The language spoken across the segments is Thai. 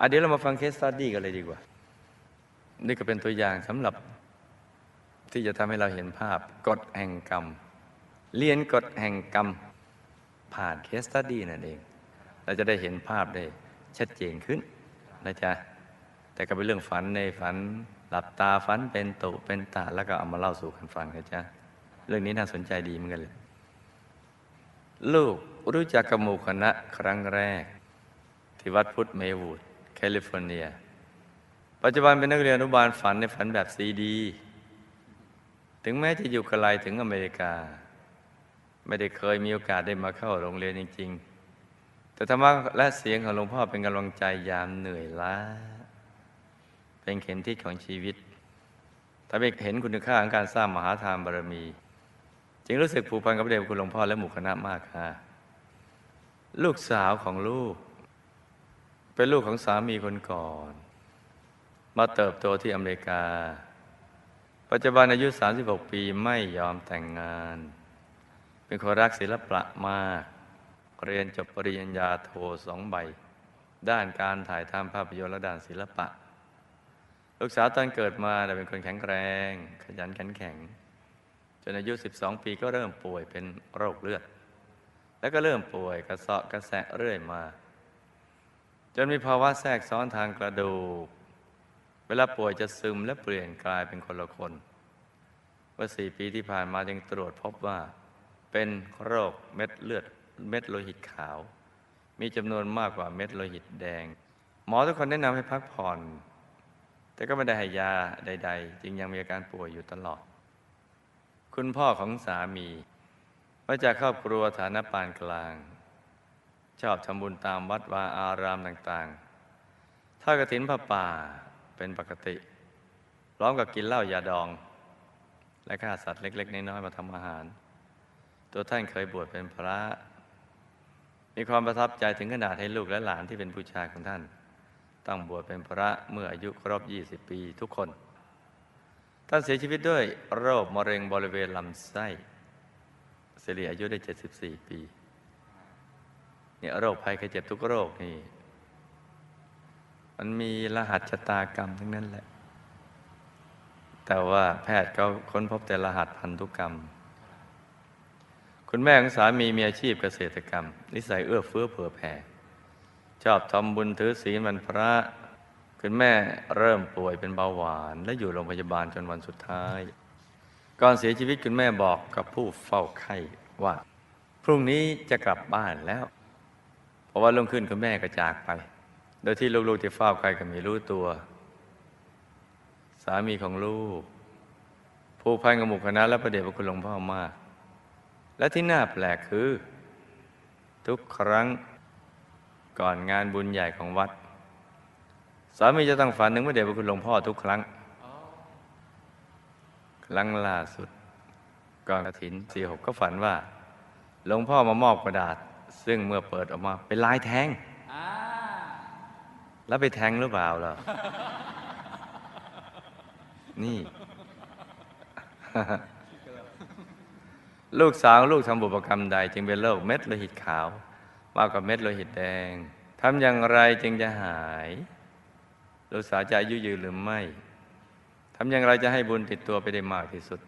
อะเดี๋ยวเรามาฟังเคสสตัดดี้กันเลยดีกว่า นี่ก็เป็นตัวอย่างสำหรับที่จะทำให้เราเห็นภาพกฎแห่งกรรม เรียนกฎแห่งกรรม ผ่านเคสตัดดี้นั่นเอง เราจะได้เห็นภาพได้ชัดเจนขึ้นนะจ๊ะแต่ก็เป็นเรื่องฝันในฝันหลับตาฝันเป็นตุเป็นตาแล้วก็เอามาเล่าสู่กันฟังนะจ๊ะเรื่องนี้น่าสนใจดีเหมือนกันเลย ลูกรู้จักกับหมู่คณะครั้งแรก ที่วัดพุทธเมวูด แคลิฟอร์เนีย ปัจจุบันเป็นนักเรียนอนุบาลฝันในฝันแบบซีดี ถึงแม้จะอยู่ไกลถึงอเมริกา ไม่ได้เคยมีโอกาสได้มาเข้าโรงเรียนจริง ๆ แต่ธรรมะและเสียงของหลวงพ่อเป็นกำลังใจยามเหนื่อยล้า เป็นเข็มทิศของชีวิตทำให้เห็นคุณค่าของการสร้างมหาทานบารมี จึงรู้สึกผูกพันกับเดชคุณหลวงพ่อและหมู่คณะมากค่ะ ลูกสาวของลูก เป็นลูกของสามีคนก่อน มาเติบโตที่อเมริกา ปัจจุบันอายุ 36 ปีไม่ยอมแต่งงาน เป็นคนรักศิลปะมาก เรียนจบปริญญาโทสองใบ ด้านการถ่ายทำภาพยนตร์และด้านศิลปะ ลูกสาวตอนเกิดมาแต่เป็นคนแข็งแรง ขยันขันแข็งจนอายุ 12 ปีก็เริ่มป่วยเป็นโรคเลือด แล้วก็เริ่มป่วยกระเสาะกระแสะเรื่อยมา จนมีภาวะแทรกซ้อนทางกระดูก เวลาป่วยจะซึมและเปลี่ยนกลายเป็นคนละคนเมื่อสี่ปีที่ผ่านมาจึงตรวจพบว่า เป็นโรคเม็ดเลือดเม็ดโลหิตขาว มีจำนวนมากกว่าเม็ดโลหิตแดง หมอทุกคนแนะนำให้พักผ่อน แต่ก็ไม่ได้ให้ยาใด ๆ จึงยังมีอาการป่วยอยู่ตลอด คุณพ่อของสามีมาจากครอบครัวฐานะปานกลาง ชอบทำบุญตามวัดวาอารามต่างๆถ้ากระถินผ้าป่าเป็นปกติ พร้อมกับกินเหล้ายาดอง และฆ่าสัตว์เล็ก ๆ น้อยๆมาทำอาหาร ตัวท่านเคยบวชเป็นพระ มีความประทับใจถึงขนาดให้ลูกและหลานที่เป็นผู้ชายของท่าน ต้องบวชเป็นพระเมื่ออายุครบ 20 ปีทุกคน ท่านเสียชีวิตด้วยโรคมะเร็งบริเวณลำไส้เสิริอายุได้ 74 ปี เนี่ยโรคภัยไข้เจ็บทุกโรคนี่ มันมีรหัสชะตากรรมทั้งนั้นแหละ แต่ว่าแพทย์เขาค้นพบแต่รหัสพันธุกรรม คุณแม่ของสามีมีอาชีพเกษตรกรรม นิสัยเอื้อเฟื้อเผื่อแผ่ ชอบทำบุญถือศีลวันพระ คุณแม่เริ่มป่วยเป็นเบาหวาน และอยู่โรงพยาบาลจนวันสุดท้าย ก่อนเสียชีวิตคุณแม่บอกกับผู้เฝ้าไข้ว่า พรุ่งนี้จะกลับบ้านแล้ว เพราะว่าลงขึ้นคุณแม่ก็จากไป โดยที่ลูกๆที่เฝ้าไข้ก็ไม่รู้ตัว สามีของลูก ผูกพันกับหมู่คณะและประเดชพระคุณหลวงพ่อมาก และที่น่าแปลกคือ ทุกครั้งก่อนงานบุญใหญ่ของวัด สามีจะต้องฝันถึงพระเดชพระคุณหลวงพ่อทุกครั้ง ครั้งล่าสุดก่อนกระถินสี่หกก็ฝันว่าหลวงพ่อมามอบกระดาษ ซึ่งเมื่อเปิดออกมาเป็นลายแทงอ่าแล้วไปแทงหรือเปล่าล่ะ นี่ ลูกสาวลูกทำบุพกรรมใด จึงเป็นโรคเม็ดโลหิตขาว มากกว่าเม็ดโลหิตแดงทำอย่างไรจึงจะหาย ลูกสาวจะอายุยืนหรือไม่ทำอย่างไรจะให้บุญติดตัวไปได้มากที่สุด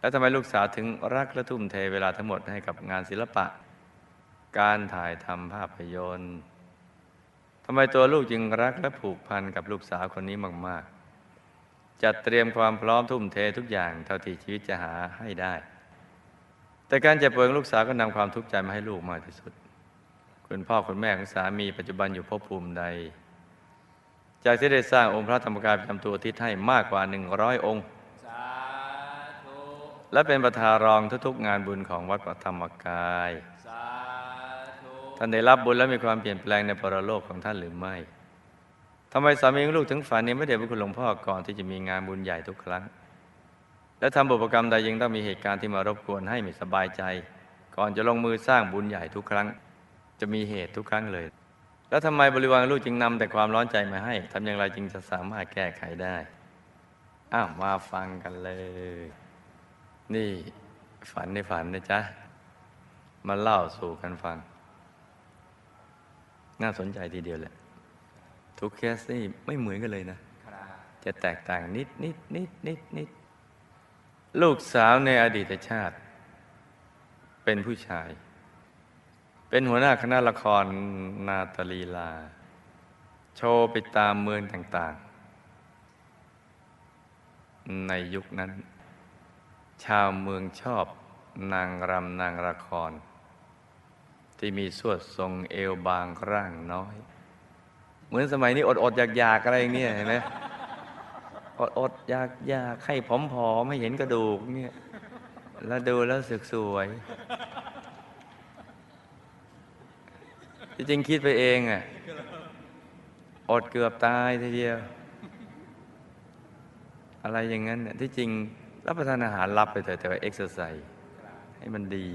แล้วทำไมลูกสาวถึงรักและทุ่มเทเวลาทั้งหมดให้กับงานศิลปะ การถ่ายทำภาพยนตร์ทำไมตัวลูกจึงรักและผูกพันกับลูกสาวคนนี้มาก ๆ จัดเตรียมความพร้อมทุ่มเททุกอย่างเท่าที่ชีวิตจะหาให้ได้ แต่การเจ็บป่วยของลูกสาวก็นำความทุกข์ใจมาให้ลูกมากที่สุด คุณพ่อคุณแม่ของสามีปัจจุบันอยู่ภพภูมิใด จากที่ได้สร้างองค์พระธรรมกายประจำตัวทิศให้มากกว่า100องค์สาธุและเป็นประธานรองทุกๆงานบุญของวัดพระธรรมกายสาธุ ท่านได้รับบุญและมีความเปลี่ยนแปลงในปรโลกของท่านหรือไม่ทำไมสามีของลูกถึงฝันนี้ไม่เดชพระคุณหลวงพ่อก่อนที่จะมีงานบุญใหญ่ทุกครั้ง และทำบุพกรรมใดยังต้องมีเหตุการณ์ที่มารบกวนให้ไม่สบายใจ ก่อนจะลงมือสร้างบุญใหญ่ทุกครั้ง จะมีเหตุทุกครั้งเลย แล้วทำไมบริวารลูกจึงนำแต่ความร้อนใจมาให้ทำอย่างไรจึงจะสามารถแก้ไขได้อ้าวมาฟังกันเลย นี่ฝันในฝันนะจ๊ะมาเล่าสู่กันฟัง น่าสนใจทีเดียวแหละ ทุกเคสนี่ไม่เหมือนกันเลยนะ จะแตกต่างนิดนิดนิดนิดนิดลูกสาวในอดีตชาติ เป็นผู้ชาย เป็นหัวหน้าคณะละครนาตาลีลา โชว์ไปตามเมืองต่างๆ ในยุคนั้น ชาวเมืองชอบนางรำนางละคร ที่มีสวดทรงเอวบางร่างน้อย เหมือนสมัยนี้อดอดอยากอยากๆอะไรอย่างเงี้ยเห็นไหมอดอดอยากอยากให้ผอมผอมไม่เห็นกระดูกเนี่ย แล้วดูแล้วสึกสวยที่จริงคิดไปเองอะอดเกือบตายทีเดียว อะไรอย่างนั้นเนี่ยที่จริงรับประทานอาหารรับไปเถอะแต่ว่าเอ็กซ์ไซส์ให้มันดี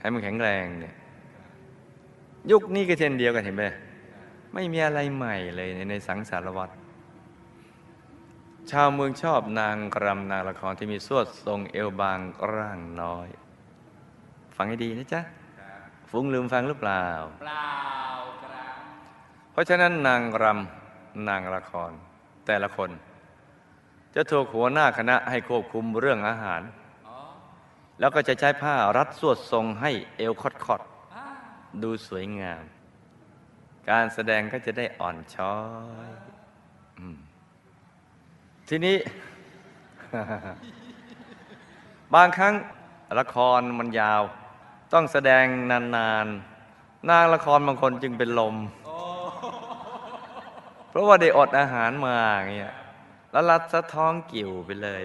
ให้มันแข็งแรงเนี่ย ยุคนี้ก็เช่นเดียวกันเห็นไหมไม่มีอะไรใหม่เลยในในสังสารวัตรชาวเมืองชอบนางรำนางละครที่มีสวดทรงเอวบางร่างน้อย ฟังให้ดีนะจ๊ะ ฟุ้งลืมฟังหรือเปล่า เปล่าครับเพราะฉะนั้นนางรำนางละคร แต่ละคน จะถูกหัวหน้าคณะให้ควบคุมเรื่องอาหารอ๋อแล้วก็จะใช้ผ้ารัดสวดทรงให้เอวคอดอ่าๆ ดูสวยงาม การแสดงก็จะได้อ่อนช้อยทีนี้ บางครั้งละครมันยาว ต้องแสดงนานๆนางละครบางคนจึงเป็นลม เพราะว่าได้อดอาหารมาเงี้ยแล้วรัดสะท้องกิ่วไปเลย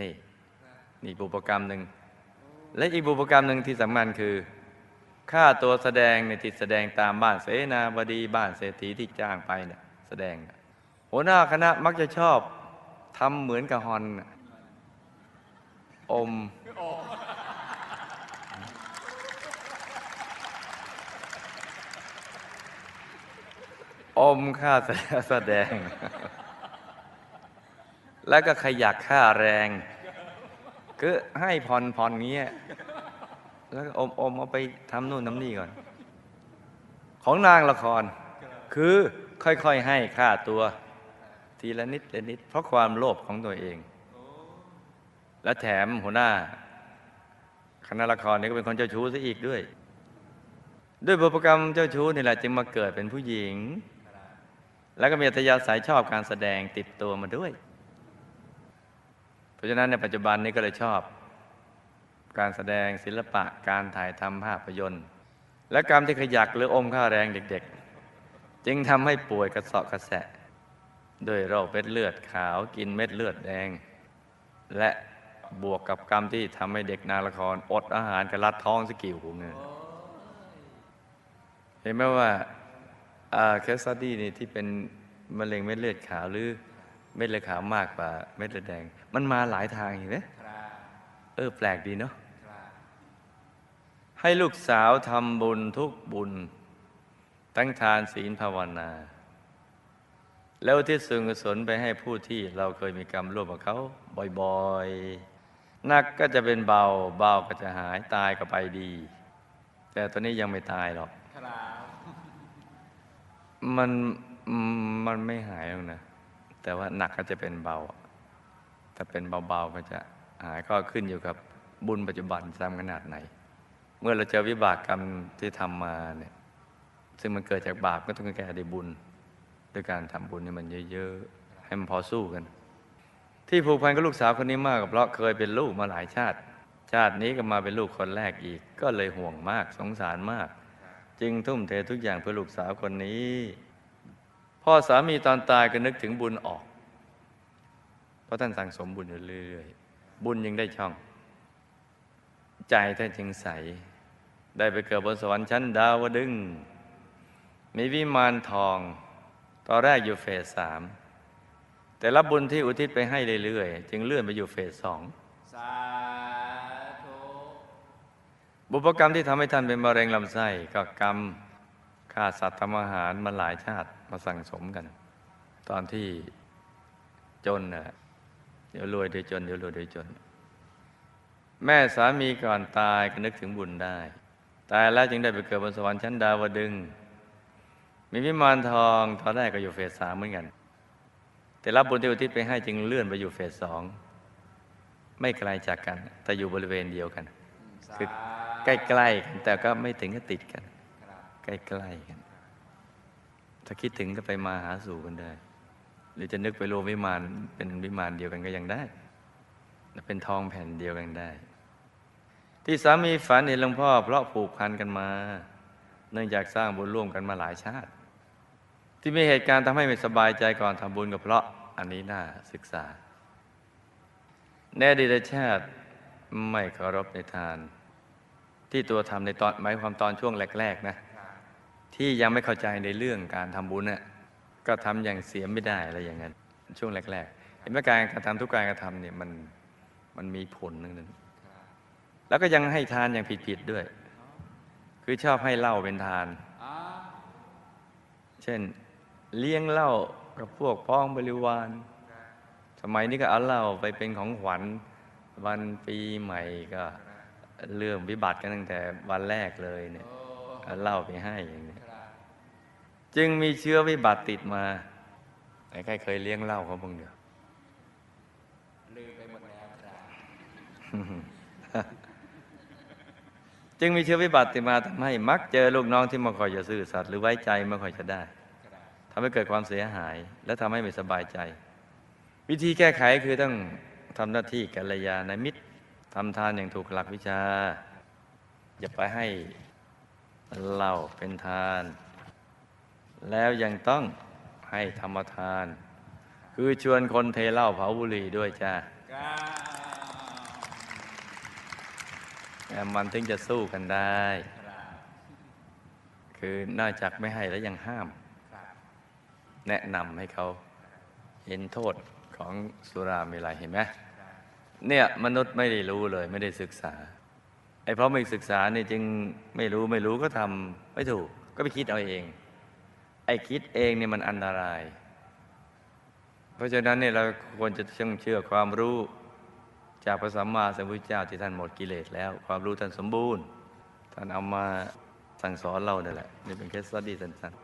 นี่ นี่บุพกรรมหนึ่ง และอีกบุพกรรมหนึ่งที่สำคัญคือ ค่าตัวแสดงในติดแสดงตามบ้านเสนาบดีบ้านเศรษฐีที่จ้างไปเนี่ยแสดง หัวหน้าคณะมักจะชอบทำเหมือนกับฮอนอม อมค่าแสดง แล้วก็ขยักค่าแรงคือให้ผ่อนผ่อนเงี้ย แล้วก็อมอมเอาไปทำนู่นทำนี่ก่อน ของนางละคร คือค่อยๆให้ค่าตัว ทีละนิดละนิด เพราะความโลภของตัวเอง และแถมหัวหน้าคณะละครนี่ก็เป็นคนเจ้าชู้ซะอีกด้วย ด้วยบุพกรรมเจ้าชู้นี่แหละจึงมาเกิดเป็นผู้หญิง แล้วก็มีอัธยาศัยชอบการแสดงติดตัวมาด้วย เพราะฉะนั้นในปัจจุบันนี้ก็เลยชอบ การแสดงศิลปะการถ่ายทำภาพยนตร์ และกรรมที่ขยักหรืออมค่าแรงเด็กๆ จึงทำให้ป่วยกระสอบกระแสะด้วยโรคเม็ดเลือดขาวกินเม็ดเลือดแดง และบวกกับกรรมที่ทำให้เด็กนาละครอดอาหารกระลัดท้องสกิวเงินเห็นไหมว่าแคสซัดดี้นี่ที่เป็นมะเร็งเม็ดเลือดขาวหรือเม็ดเลือดขาวมากกว่าเม็ดเลือดแดง มันมาหลายทางเห็นไหมเออแปลกดีเนาะ ให้ลูกสาวทำบุญทุกบุญทั้งทานศีลภาวนา แล้วที่ส่วนกุศลไปให้ผู้ที่เราเคยมีกรรมร่วมกับเขาบ่อยๆนักก็จะเป็นเบาเบาก็จะหายตายก็ไปดี แต่ตอนนี้ยังไม่ตายหรอกครับมันอืมมันไม่หายหรอกนะ แต่ว่าหนักก็จะเป็นเบาถ้าเป็นเบาๆก็จะหายก็ขึ้นอยู่กับบุญปัจจุบันทำขนาดไหนเมื่อเราเจอวิบากกรรมที่ทำมาเนี่ย ซึ่งมันเกิดจากบาปก็ต้องแก้ได้บุญด้วยการทำบุญให้มันเยอะๆ ให้มันพอสู้กัน ที่ผูกพันกับลูกสาวคนนี้มากก็เพราะเคยเป็นลูกมาหลายชาติ ชาตินี้ก็มาเป็นลูกคนแรกอีก ก็เลยห่วงมากสงสารมาก จึงทุ่มเททุกอย่างเพื่อลูกสาวคนนี้ พ่อสามีตอนตายก็นึกถึงบุญออก เพราะท่านสั่งสมบุญอยู่เรื่อยๆ บุญยังได้ช่อง ใจท่านจึงใส ได้ไปเกิดบนสวรรค์ชั้นดาวดึงส์มีวิมานทอง ตอนแรกอยู่เฟสสามแต่รับบุญที่อุทิศไปให้เรื่อยๆ จึงเลื่อนไปอยู่เฟสสองสาธุบุพกรรมที่ทำให้ท่านเป็นมะเร็งลำไส้ก็กรรมฆ่าสัตว์ทำอาหารมาหลายชาติมาสั่งสมกัน ตอนที่จนน่ะเดี๋ยวรวยเดี๋ยวจนเดี๋ยวรวยเดี๋ยวจน แม่สามีก่อนตายก็นึกถึงบุญได้ ตายแล้วจึงได้ไปเกิดบนสวรรค์ชั้นดาวดึง มีวิมานทองตอนแรกก็อยู่เฟสสามเหมือนกัน แต่รับบุญที่อุทิศไปให้จึงเลื่อนไปอยู่เฟสสองไม่ไกลจากกัน แต่อยู่บริเวณเดียวกัน คือใกล้ๆกันแต่ก็ไม่ถึงกับติดกัน ใกล้ๆกัน ถ้าคิดถึงก็ไปมาหาสู่กันได้ หรือจะนึกไปรวมวิมานเป็นวิมานเดียวกันก็ยังได้ เป็นทองแผ่นเดียวกันได้ ที่สามีฝันเห็นหลวงพ่อ เพราะผูกพันกันมา เนื่องจากสร้างบุญร่วมกันมาหลายชาติ ที่มีเหตุการณ์ทำให้ไม่สบายใจก่อนทำบุญก็เพราะอันนี้น่าศึกษา แน่ดีตชาติไม่เคารพในทาน ที่ตัวทำในตอนหมายความตอนช่วงแรก ๆ นะ ที่ยังไม่เข้าใจในเรื่องการทำบุญน่ะก็ทำอย่างเสียไม่ได้อะไรอย่างนั้น ช่วงแรกๆเห็นไหมการกระทำทุกการกระทำเนี่ยมันมันมีผลนึงนั้น แล้วก็ยังให้ทานอย่างผิดๆด้วย คือชอบให้เหล้าเป็นทาน เช่นเลี้ยงเหล้ากับพวกพ้องบริวาร สมัยนี้ก็เอาเหล้าไปเป็นของขวัญวันปีใหม่ก็เรื่องวิบัติกันตั้งแต่วันแรกเลยเนี่ยเอาเหล้าไปให้อย่างนี้จึงมีเชื้อวิบัติติดมาใครเคยเลี้ยงเหล้าเขาบ้างเดียวลืมไปหมดแล้วครับ จึงมีเชื้อวิบัติติมาทำให้มักเจอลูกน้องที่ไม่ค่อยจะซื่อสัตย์หรือไว้ใจไม่ค่อยจะได้ครับทำให้เกิดความเสียหาย และทำให้ไม่สบายใจ วิธีแก้ไขคือต้องทำหน้าที่กัลยาณมิตรทำทานอย่างถูกหลักวิชา อย่าไปให้เหล้าเป็นทาน แล้วยังต้องให้ธรรมทาน คือชวนคนเทเหล้าเผาบุหรี่ด้วยจ้า ครับ มันถึงจะสู้กันได้ คือนอกจากไม่ให้แล้วยังห้าม แนะนำให้เขาเห็นโทษของสุราเมลัยเห็นไหมเนี่ยมนุษย์ไม่ได้รู้เลยไม่ได้ศึกษาไอ้เพราะไม่ศึกษาเนี่ยจึงไม่รู้ไม่รู้ก็ทำไม่ถูก ก็ไปคิดเอาเอง ไอ้คิดเองเนี่ยมันอันตราย เพราะฉะนั้นเนี่ยเราควรจะเชื่อความรู้ จากพระสัมมาสัมพุทธเจ้าที่ท่านหมดกิเลสแล้ว ความรู้ท่านสมบูรณ์ ท่านเอามาสั่งสอนเราเนี่ยแหละ นี่เป็นแค่สตดี้สั้นๆ